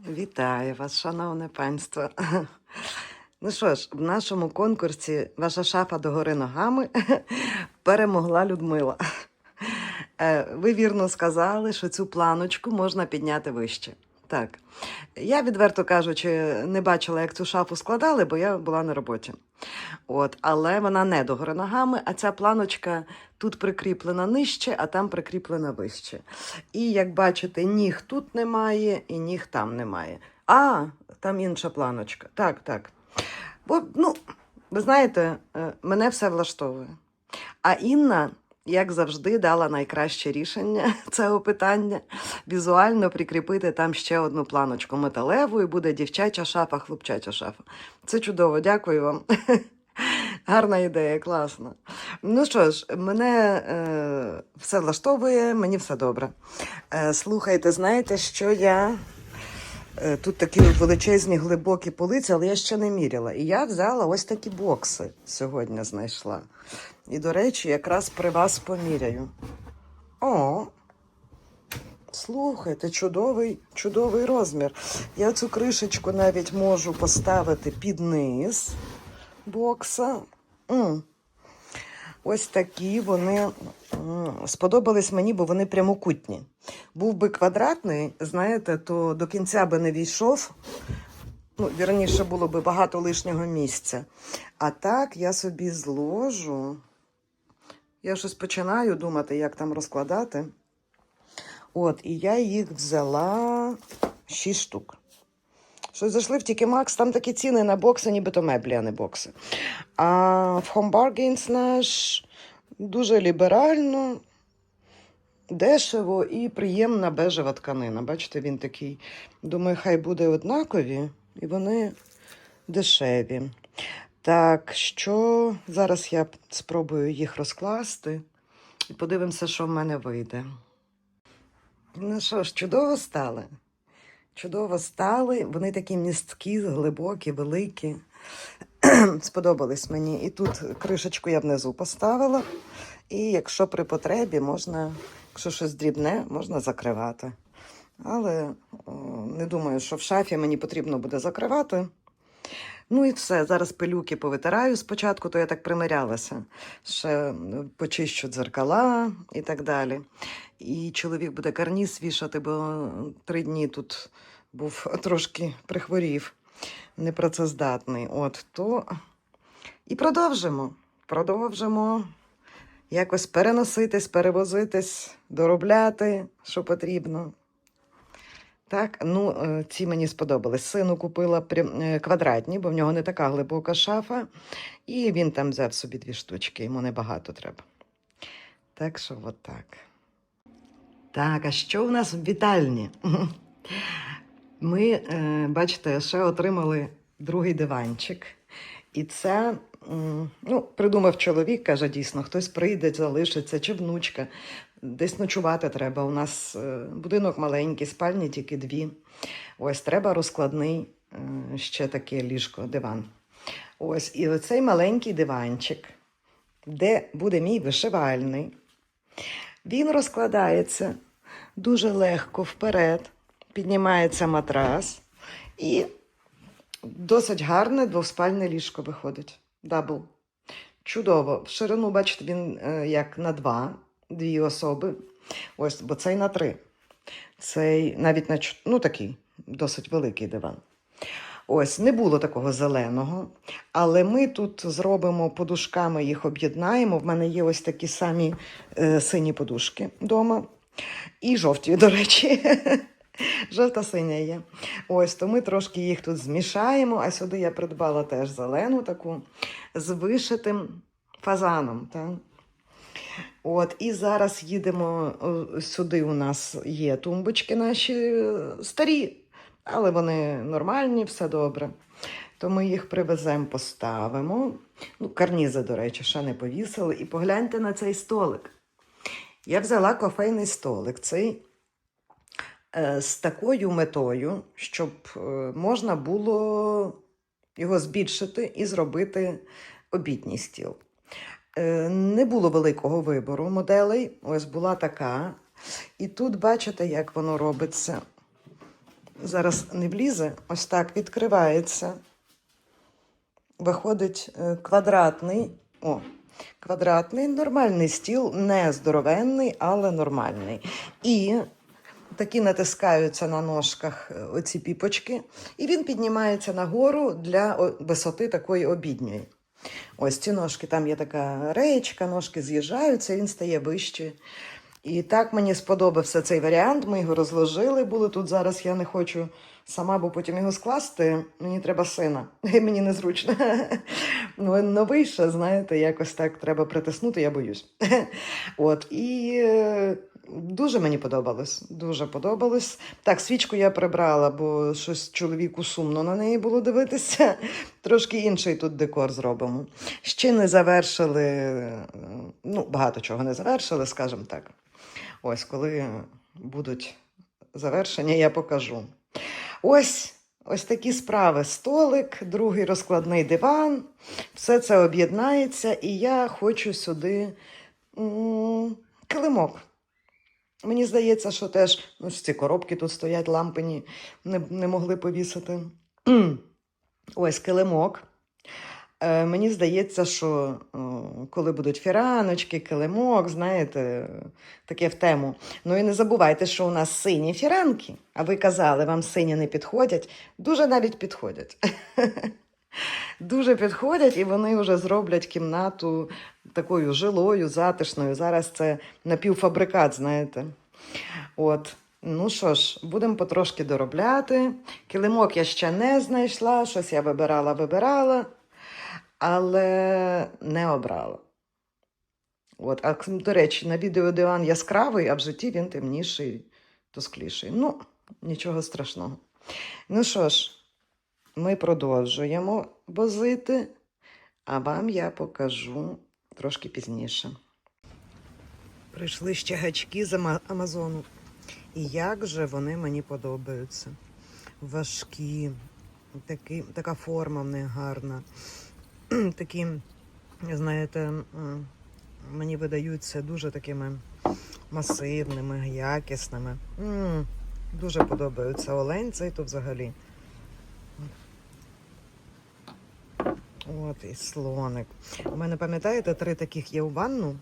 Вітаю вас, шановне панство. Ну що ж, в нашому конкурсі Ваша шафа догори ногами перемогла Людмила. Е, Ви вірно сказали, що цю планочку можна підняти вище. Так. Я, відверто кажучи, не бачила, як цю шафу складали, бо я була на роботі. От, але вона не догори ногами, а ця планочка тут прикріплена нижче, а там прикріплена вище. І як бачите, ніг тут немає, і ніг там немає. А, там інша планочка. Так, так. Бо, ну, ви знаєте, е, мене все влаштовує. А Інна, як завжди, дала найкраще рішення цього питання візуально прикріпити там ще одну планочку металеву, і буде дівчача шафа, хлопчача шафа. Це чудово, дякую вам. Гарна ідея, класно. Ну що ж, мене е, все влаштовує, мені все добре. Е, слухайте, знаєте, що я. Е, Тут такі величезні глибокі полиці, але я ще не міряла. І я взяла ось такі бокси сьогодні знайшла. І, до речі, якраз при вас поміряю. О, слухайте, чудовий, чудовий розмір. Я цю кришечку навіть можу поставити під низ бокса. М. Ось такі вони м, сподобались мені, бо вони прямокутні. Був би квадратний, знаєте, то до кінця би не війшов. Ну, вірніше, було би багато лишнього місця. А так я собі зложу. Я щось починаю думати, як там розкладати. От, і я їх взяла 6 штук. Що зайшли в Тікі Макс, там такі ціни на бокси, нібито меблі, а не бокси. А в Home Bargains наш дуже ліберально, дешево і приємна бежева тканина. Бачите, він такий. Думаю, хай буде однакові, і вони дешеві. Так, що зараз я спробую їх розкласти і подивимося, що в мене вийде. Ну що ж, чудово стали. Чудово стали. Вони такі місткі, глибокі, великі. Сподобались мені. І тут кришечку я внизу поставила. І якщо при потребі можна, якщо щось дрібне, можна закривати. Але о, не думаю, що в шафі мені потрібно буде закривати. Ну і все. Зараз пилюки повитираю спочатку, то я так примирялася. Ще почищу дзеркала і так далі. І чоловік буде карніз вішати, бо три дні тут був трошки прихворів, непрацездатний. От то і продовжимо. Продовжимо якось переноситись, перевозитись, доробляти, що потрібно. Так, ну е, ці мені сподобались. Сину купила е, квадратні, бо в нього не така глибока шафа. І він там взяв собі дві штучки, йому небагато треба. Так що от так. Так, а що в нас в вітальні? Ми, е, бачите, ще отримали другий диванчик. І це, ну, придумав чоловік, каже, дійсно, хтось прийде, залишиться, чи внучка. Десь ночувати треба. У нас е, будинок маленький, спальні тільки дві. Ось треба розкладний е, ще таке ліжко, диван. Ось, і оцей маленький диванчик, де буде мій вишивальний, він розкладається дуже легко вперед, піднімається матрас і досить гарне двоспальне ліжко виходить. Дабл. Чудово. В ширину, бачите, він е, як на два, дві особи. Ось, бо цей на три. Цей навіть на ну, такий досить великий диван. Ось, не було такого зеленого, але ми тут зробимо подушками, їх об'єднаємо. В мене є ось такі самі е, сині подушки вдома. І жовті, до речі. Жовта синя є. Ось, то ми трошки їх тут змішаємо, а сюди я придбала теж зелену таку з вишитим фазаном. Так? От, і зараз їдемо сюди. У нас є тумбочки наші е, старі, але вони нормальні, все добре. То ми їх привеземо, поставимо. Ну, карнізи, до речі, ще не повісили. І погляньте на цей столик. Я взяла кофейний столик. Цей з такою метою, щоб е, можна було його збільшити і зробити обідній стіл. Е, Не було великого вибору моделей. Ось була така. І тут бачите, як воно робиться. зараз не влізе, ось так відкривається. Виходить е, квадратний. О, квадратний, нормальний стіл, не здоровенний, але нормальний. І такі натискаються на ножках е, оці піпочки, і він піднімається нагору для висоти такої обідньої. Ось ці ножки, там є така реєчка, ножки з'їжджаються, він стає вище. І так мені сподобався цей варіант. Ми його розложили. Були тут зараз. Я не хочу сама, бо потім його скласти. Мені треба сина. І мені незручно. Ну, новий ще, знаєте, якось так треба притиснути, я боюсь. От і е, дуже мені подобалось. Дуже подобалось. Так, свічку я прибрала, бо щось чоловіку сумно на неї було дивитися. Трошки інший тут декор зробимо. Ще не завершили, ну, багато чого не завершили, скажімо так. Ось, коли будуть завершення, я покажу. Ось, ось такі справи. Столик, другий розкладний диван. Все це об'єднається, і я хочу сюди килимок. Мені здається, що теж ну, ці коробки тут стоять, лампині не, не могли повісити. Ось килимок. Е, мені здається, що е, коли будуть фіраночки, килимок, знаєте, таке в тему. Ну і не забувайте, що у нас сині фіранки. А ви казали, вам сині не підходять. Дуже навіть підходять. Дуже підходять, і вони вже зроблять кімнату такою жилою, затишною. Зараз це напівфабрикат, знаєте. От. Ну що ж, будемо потрошки доробляти. Килимок я ще не знайшла, щось я вибирала, вибирала, але не обрала. От, а до речі, на відео диван яскравий, а в житті він темніший, тускліший. Ну, нічого страшного. Ну що ж, ми продовжуємо возити, а вам я покажу трошки пізніше. Прийшли ще гачки з Амазону. І як же вони мені подобаються. Важкі, такі, така форма в них гарна. Такі, знаєте, мені видаються дуже такими масивними, якісними. Дуже подобаються олень цей то взагалі. От і слоник. У мене, пам'ятаєте, три таких є у ванну.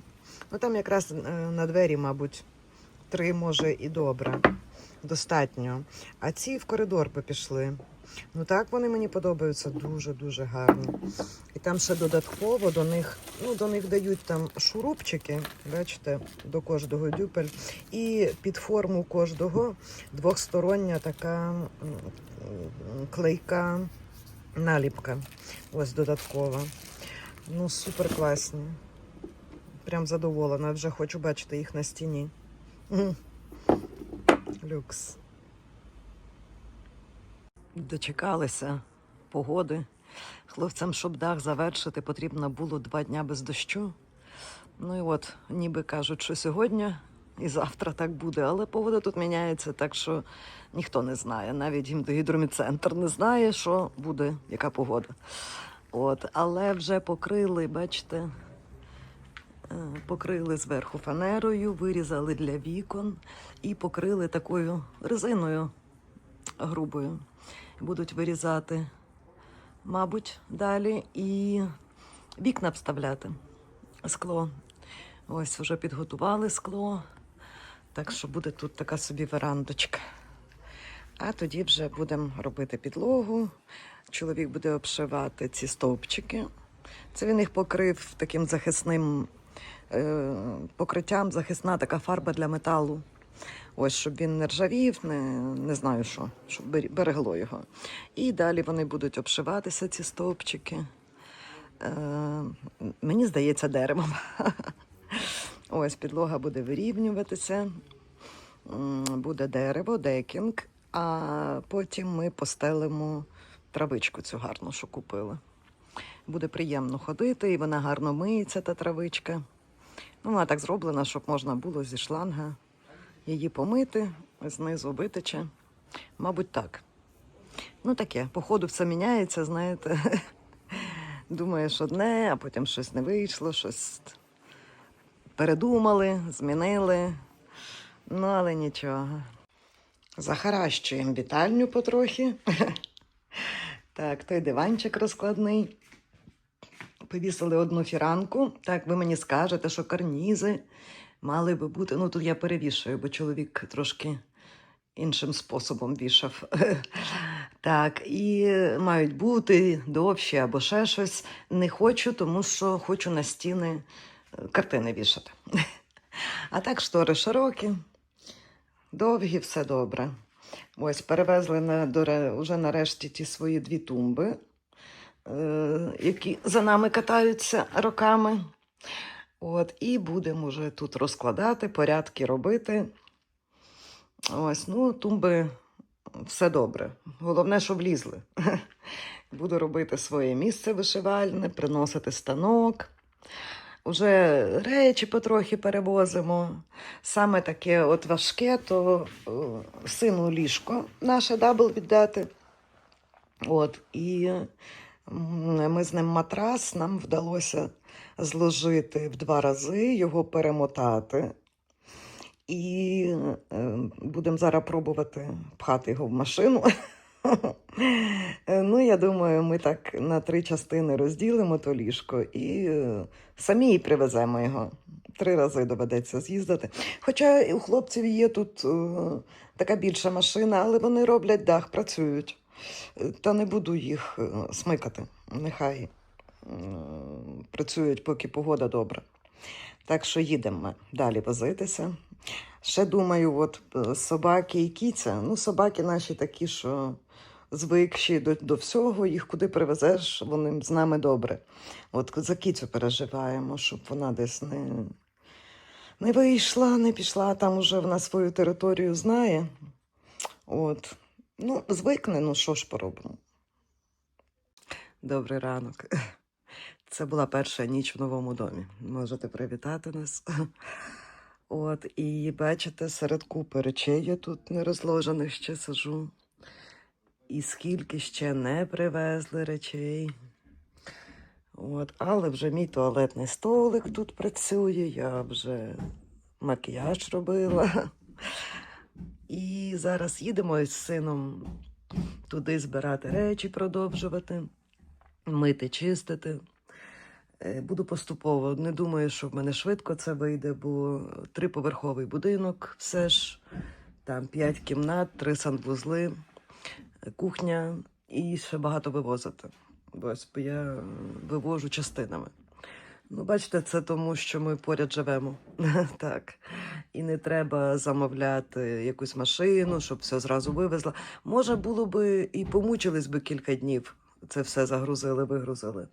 Ну там якраз е, на двері, мабуть, три може і добре. Достатньо. А ці в коридор би пішли. Ну так вони мені подобаються дуже-дуже гарні. І там ще додатково до них, ну, до них дають там шурупчики, бачите, до кожного дюпель. І під форму кожного двохстороння така клейка наліпка. Ось додаткова. Ну, супер класні. Прям задоволена. Вже хочу бачити їх на стіні. Люкс. Дочекалися погоди. Хлопцям, щоб дах завершити, потрібно було два дня без дощу. Ну і от, ніби кажуть, що сьогодні і завтра так буде, але погода тут міняється, так що ніхто не знає. Навіть гідроміцентр не знає, що буде, яка погода. От, але вже покрили, бачите, е, покрили зверху фанерою, вирізали для вікон і покрили такою резиною грубою. Будуть вирізати, мабуть, далі і вікна вставляти. Скло. Ось вже підготували скло. Так що буде тут така собі верандочка. А тоді вже будемо робити підлогу. Чоловік буде обшивати ці стовпчики. Це він їх покрив таким захисним е, покриттям, захисна така фарба для металу. Ось, щоб він не ржавів, не, не знаю що, щоб берегло його. І далі вони будуть обшиватися, ці стовпчики. Е, мені здається, деревом. Ось підлога буде вирівнюватися, буде дерево, декінг, а потім ми постелимо травичку цю гарну, що купили. Буде приємно ходити, і вона гарно миється, та травичка. Ну, вона так зроблена, щоб можна було зі шланга її помити, знизу витече. Мабуть, так. Ну, таке, по ходу все міняється, знаєте. Думаєш одне, а потім щось не вийшло, щось передумали, змінили. Ну, але нічого. Захаращуємо вітальню потрохи. Так, той диванчик розкладний. Повісили одну фіранку. Так, ви мені скажете, що карнізи мали би бути. Ну, тут я перевішую, бо чоловік трошки іншим способом вішав. Так, і мають бути довші або ще щось. Не хочу, тому що хочу на стіни е, картини вішати. А так штори широкі, довгі, все добре. Ось перевезли на, до, уже нарешті ті свої дві тумби, е, які за нами катаються роками. От, і будемо вже тут розкладати, порядки робити. Ось, ну, тумби все добре. Головне, щоб влізли. Буду робити своє місце вишивальне, приносити станок. Уже речі потрохи перевозимо. Саме таке от важке, то сину ліжко наше дабл віддати. От, і ми з ним матрас, нам вдалося зложити в два рази, його перемотати. І е, будемо зараз пробувати пхати його в машину. Ну, я думаю, ми так на три частини розділимо то ліжко і е, самі привеземо його. Три рази доведеться з'їздити. Хоча у хлопців є тут е, така більша машина, але вони роблять дах, працюють. Та не буду їх смикати. Нехай працюють, поки погода добра. Так що їдемо ми далі возитися. Ще думаю, от е, собаки і кіця. Ну, собаки наші такі, що звикші до, до всього, їх куди привезеш, вони з нами добре. От за кіцю переживаємо, щоб вона десь не, не вийшла, не пішла, там уже вона свою територію знає. От. Ну, звикне, ну що ж поробимо. Добрий ранок. Це була перша ніч в новому домі. Можете привітати нас. От, і бачите, серед купи речей я тут не розложених ще сижу. І скільки ще не привезли речей. От, але вже мій туалетний столик тут працює, я вже макіяж робила. І зараз їдемо із сином туди збирати речі, продовжувати, мити, чистити. Е, Буду поступово. Не думаю, що в мене швидко це вийде, бо триповерховий будинок, все ж там п'ять кімнат, три санвузли, кухня і ще багато вивозити. Ось, бо я вивожу частинами. Ну, бачите, це тому, що ми поряд живемо. так. І не треба замовляти якусь машину, щоб все зразу вивезла. Може, було би і помучились би кілька днів. Це все загрузили, вигрузили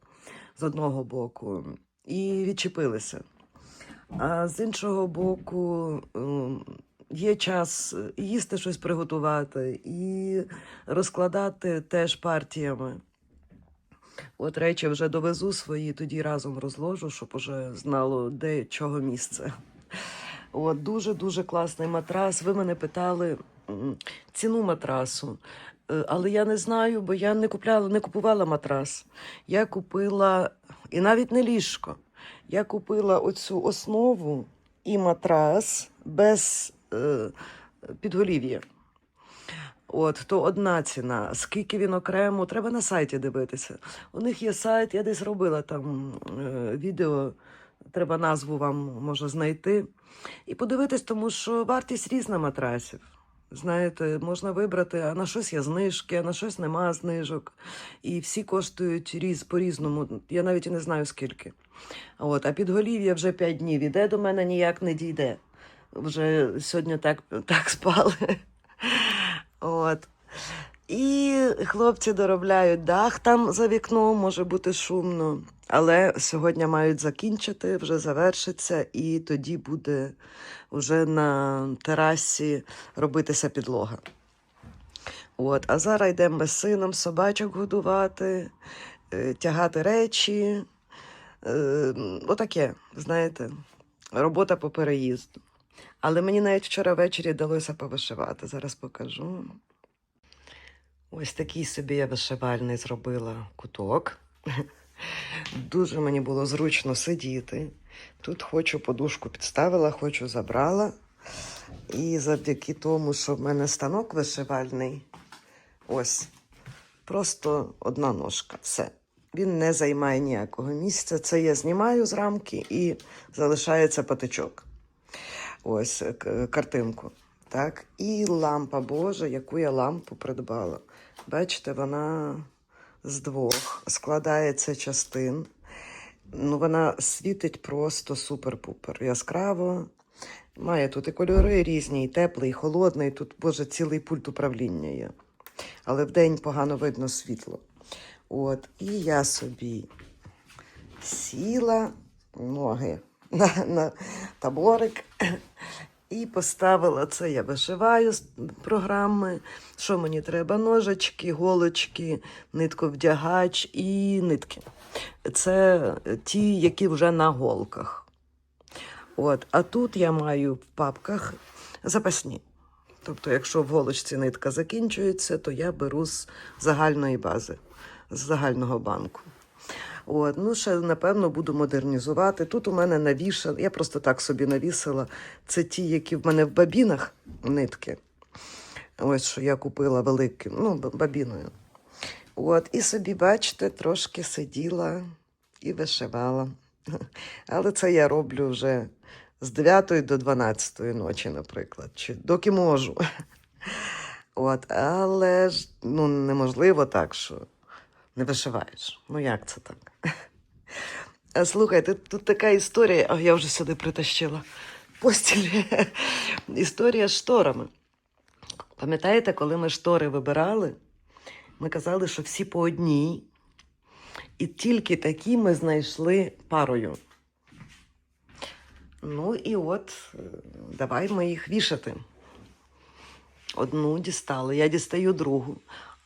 з одного боку і відчепилися. А з іншого боку, ем, є час їсти щось приготувати і розкладати теж партіями. От речі вже довезу свої, тоді разом розложу, щоб уже знало, де чого місце. От дуже-дуже класний матрас. Ви мене питали ціну матрасу. Е, Але я не знаю, бо я не купляла, не купувала матрас. Я купила і навіть не ліжко. Я купила оцю основу і матрас без е, підголів'я. От, то одна ціна. Скільки він окремо, треба на сайті дивитися. У них є сайт, я десь робила там е, відео, треба назву вам може знайти. І подивитись, тому що вартість різна матрасів. Знаєте, можна вибрати, а на щось є знижки, а на щось нема знижок. І всі коштують різ, по-різному. Я навіть і не знаю скільки. От, а підголів'я вже 5 днів іде до мене ніяк не дійде. Вже сьогодні так, так спали. От. І хлопці доробляють дах там за вікном, може бути шумно. Але сьогодні мають закінчити, вже завершиться, і тоді буде вже на терасі робитися підлога. От. А зараз йдемо з сином собачок годувати, е, тягати речі. Е, Отаке, знаєте, робота по переїзду. Але мені навіть вчора ввечері вдалося повишивати. Зараз покажу. Ось такий собі я вишивальний зробила куток. Дуже мені було зручно сидіти. Тут хочу подушку підставила, хочу забрала. І завдяки тому, що в мене станок вишивальний, ось, просто одна ножка. Все. Він не займає ніякого місця. Це я знімаю з рамки і залишається патичок. Ось е, картинку. Так, і лампа Боже, яку я лампу придбала. Бачите, вона з двох складається частин. Ну, вона світить просто супер-пупер. Яскраво. Має тут і кольори різні, і теплий, і холодний. Тут, Боже, цілий пульт управління є. Але вдень погано видно світло. От, і я собі сіла ноги на, на таборик і поставила це. Я вишиваю з програми. Що мені треба? Ножички, голочки, нитковдягач і нитки. Це ті, які вже на голках. От, а тут я маю в папках запасні. Тобто, якщо в голочці нитка закінчується, то я беру з загальної бази, з загального банку. От, ну, ще, напевно, буду модернізувати. Тут у мене навішано, я просто так собі навісила. Це ті, які в мене в бабінах нитки. Ось що я купила великим, ну, бабіною. От, і собі, бачите, трошки сиділа і вишивала. Але це я роблю вже з 9 до 12 ночі, наприклад, чи доки можу. От, але ж ну, неможливо так, що не вишиваєш. Ну як це так? А слухайте, тут така історія, а я вже сюди притащила постіль. історія з шторами. Пам'ятаєте, коли ми штори вибирали, ми казали, що всі по одній, і тільки такі ми знайшли парою. Ну і от, е, давай ми їх вішати. Одну дістали, я дістаю другу,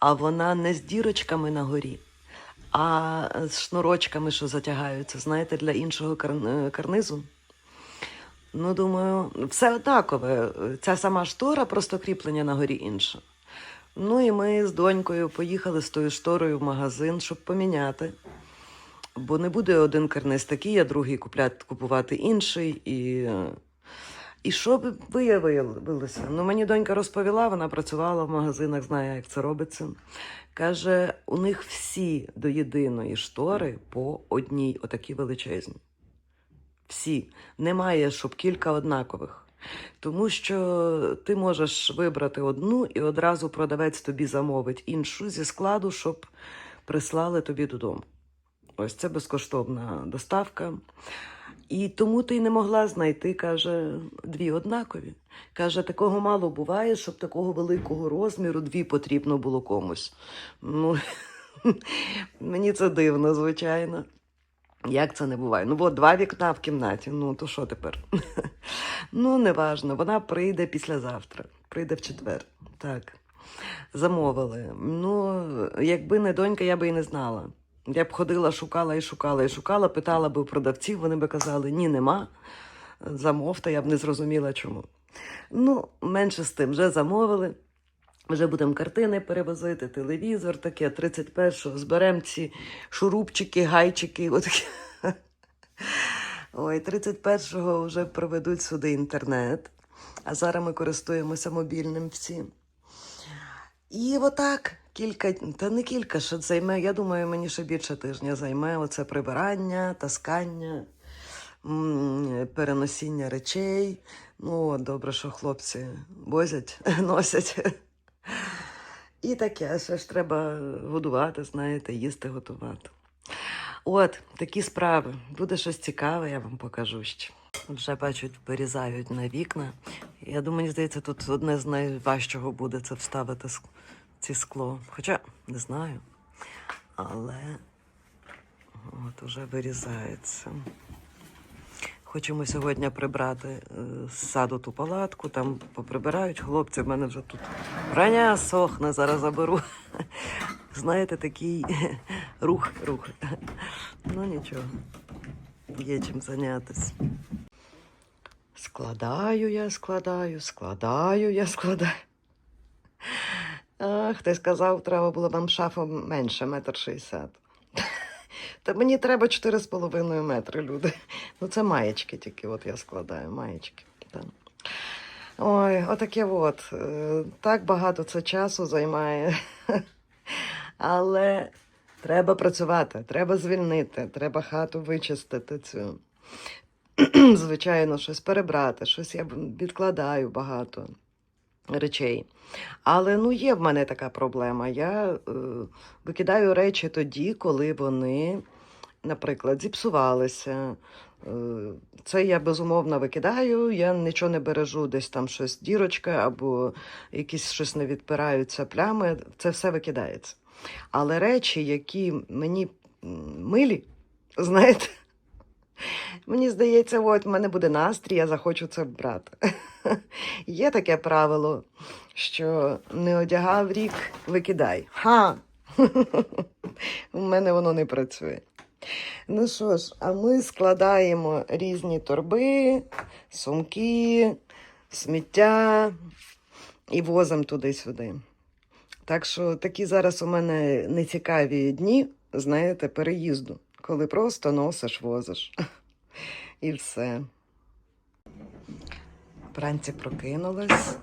а вона не з дірочками на горі, а з шнурочками, що затягаються, знаєте, для іншого е, карнизу. Ну, думаю, все однакове. Ця сама штора, просто кріплення на горі інше. Ну і ми з донькою поїхали з тою шторою в магазин, щоб поміняти. Бо не буде один карниз такий, а другий купувати інший. І, е, і що б виявилося? Ну, мені донька розповіла, вона працювала в магазинах, знає, як це робиться. Каже, у них всі до єдиної штори по одній, отакі величезні. Всі. Немає, щоб кілька однакових. Тому що ти можеш вибрати одну і одразу продавець тобі замовить іншу зі складу, щоб прислали тобі додому. Ось це безкоштовна доставка. І тому ти й не могла знайти, каже, дві однакові. Каже, такого мало буває, щоб такого великого розміру дві потрібно було комусь. Ну, мені це дивно, звичайно. Як це не буває? Ну, от два вікна в кімнаті. Ну, то що тепер? ну, неважно, вона прийде післязавтра, прийде в четвер. Так. Замовили. Ну, якби не донька, я би і не знала. Я б ходила, шукала і шукала, і шукала, питала би у продавців, вони би казали, ні, нема. Замовте, я б не зрозуміла чому. Ну, менше з тим, вже замовили. Вже будемо картини перевозити, телевізор таке, 31-го зберемо ці шурупчики, гайчики. Отакі. Ой, 31-го вже проведуть сюди інтернет, а зараз ми користуємося мобільним всі. І отак, кілька, та не кілька, що займе, я думаю, мені ще більше тижня займе оце прибирання, таскання, переносіння речей. Ну, добре, що хлопці возять, носять. І таке, ще ж треба годувати, знаєте, їсти готувати. От, такі справи. Буде щось цікаве, я вам покажу ще. Вже бачать, вирізають на вікна. Я думаю, мені здається, тут одне з найважчого буде це вставити ці скло. Хоча не знаю. Але от уже вирізається. Хочемо сьогодні прибрати е, з саду ту палатку, там поприбирають хлопці. В мене вже тут броня сохне, зараз заберу. Знаєте, такий рух, рух. Ну нічого, є чим зайнятися. Складаю я, складаю, складаю я, складаю. А, хтось сказав, треба було вам шафу менше, метр шістдесят. Та мені треба чотири з половиною метри, люди. Ну, це маєчки тільки, от я складаю, маєчки. Ой, отаке от. Е, Так багато це часу займає. Але треба працювати, треба звільнити, треба хату вичистити цю. Звичайно, щось перебрати, щось я відкладаю багато речей. Але ну є в мене така проблема. Я е, викидаю речі тоді, коли вони, наприклад, зіпсувалися. Е, Це я безумовно викидаю, я нічого не бережу, десь там щось дірочка або якісь щось не відпираються плями, це все викидається. Але речі, які мені милі, знаєте, мені здається, от в мене буде настрій, я захочу це брати. Є таке правило, що не одягав рік, викидай. Ха! У мене воно не працює. Ну що ж, а ми складаємо різні торби, сумки, сміття і возимо туди-сюди. Так що такі зараз у мене нецікаві дні, знаєте, переїзду, коли просто носиш, возиш. І все. Вранці прокинулась,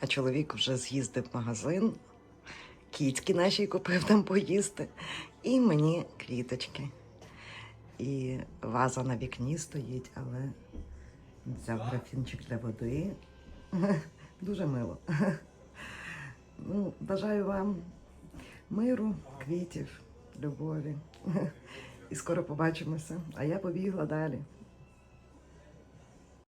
а чоловік вже з'їздив в магазин. Кіцьки наші купив там поїсти. І мені квіточки. І ваза на вікні стоїть, але взяв графінчик для води. Дуже мило. Ну, бажаю вам миру, квітів, любові. І скоро побачимося. А я побігла далі.